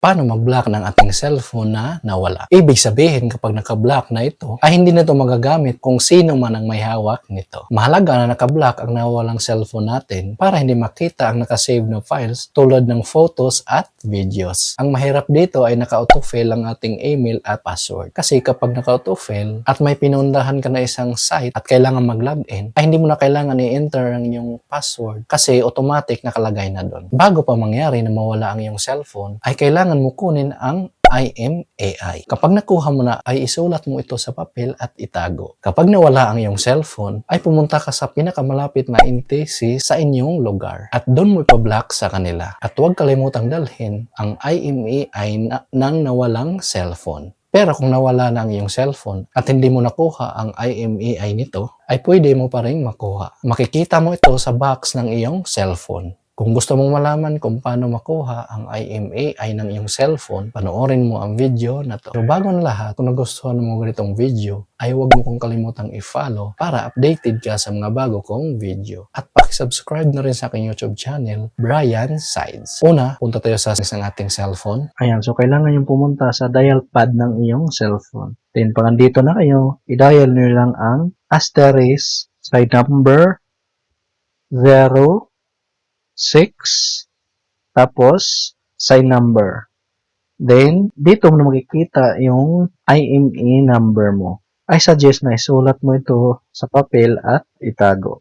paano mag-block ng ating cellphone na nawala. Ibig sabihin kapag naka-block na ito, ay hindi na ito magagamit kung sino man ang may hawak nito. Mahalaga na naka-block ang nawalang cellphone natin para hindi makita ang nakasave na files tulad ng photos at videos. Ang mahirap dito ay naka-autofill ang ating email at password. Kasi kapag naka-autofill at may pinundahan ka na isang site at kailangan mag-login, ay hindi mo na kailangan i-enter ang iyong password kasi automatic nakalagay na doon. Bago pa mangyari na mawala ang iyong cellphone, ay kailangan mo kunin ang IMAI. Kapag nakuha mo na, ay isulat mo ito sa papel at itago. Kapag nawala ang iyong cellphone, ay pumunta ka sa pinakamalapit na NTC sa inyong lugar at doon mo ipa-block sa kanila. At huwag kalimutang dalhin ang IMAI na, ng nawalang cellphone. Pero kung nawala na ang iyong cellphone at hindi mo nakuha ang IMEI nito, ay pwede mo pa rin makuha. Makikita mo ito sa box ng iyong cellphone. Kung gusto mong malaman kung paano makuha ang IMEI ng iyong cellphone, panoorin mo ang video na to. So bago na lahat, kung nagustuhan mo ganitong video, ay huwag mo kong kalimutang i-follow para updated ka sa mga bago kong video. At pakisubscribe na rin sa aking YouTube channel, Brian Sides. Una, punta tayo sa isang ating cellphone. Ayan, so kailangan yung pumunta sa dial pad ng iyong cellphone. Then, pag andito na kayo, i-dial nyo lang ang asterisk side number 0 6 tapos side number. Then, dito mo makikita yung IME number mo. I suggest na isulat mo ito sa papel at itago.